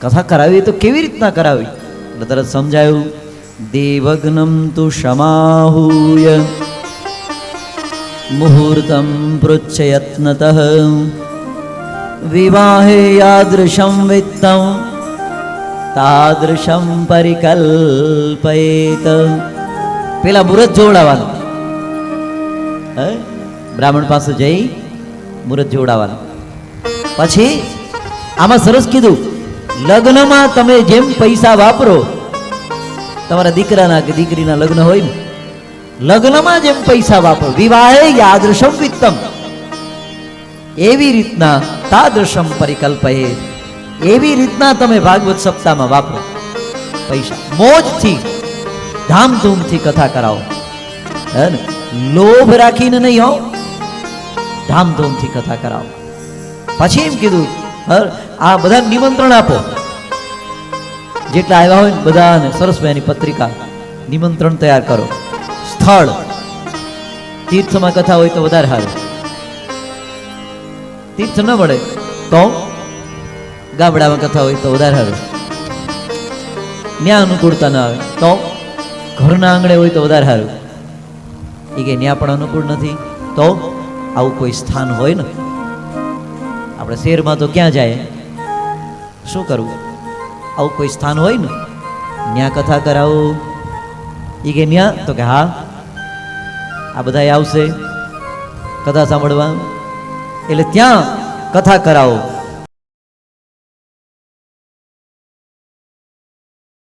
કથા કરાવી તો કેવી રીતના કરાવી? એટલે તરત સમજાયું, દેવગ્નમ તુ સમાહૂય મુહૂર્તમ પૃચ્છયત્નતઃ, વિવાહે યાદૃશમ વિત્તમ, તાદૃશમ પરિકલ્પયેત. પેલા મુહૂર્ત જોડાવાનું હે? બ્રાહ્મણ પાસે જઈ મુહૂર્ત જોડાવાનું પછી આમાં સરસ કીધું લગ્નમાં તમે જેમ પૈસા વાપરો, તમારા દીકરાના કે દીકરીના લગ્ન હોય ને, લગ્નમાં જેમ પૈસા વાપરો, વિવાહે યાદૃશમ વિત્તમ. એવી રીતના તાદૃશમ પરિકલ્પએ એવી રીતના તમે ભાગવત સપ્તાહમાં વાપરો પૈસા. મોજથી, ધામધૂમથી કથા કરાવો. હે ને? લોભ રાખીને નહીં હો. ધામધૂમથી કથા કરાવો. પછી એમ કીધું આ બધા નિમંત્રણ આપો. જેટલા આવ્યા હોય ને બધાને સરસ મજાની પત્રિકા, નિમંત્રણ તૈયાર કરો. સ્થળ. તીર્થમાં કથા હોય તો વધારે સારું. તીર્થ ન મળે તો ગામડામાં કથા હોય તો વધારે સારું. ન્યા અનુકૂળતા ના આવે તો ઘરના આંગણે હોય તો વધારે સારું. એ કે ન્યા પણ અનુકૂળ નથી તો આવું કોઈ સ્થાન હોય ને. આપણે શહેરમાં તો ક્યાં જાય? શું કરવું? આવું કોઈ સ્થાન હોય ને? ન્યા કથા કરાવો? એ કે ન્યા? તો કે હા. આ બધા આવશે. કથા સાંભળવા. એટલે ત્યાં કથા કરાવો.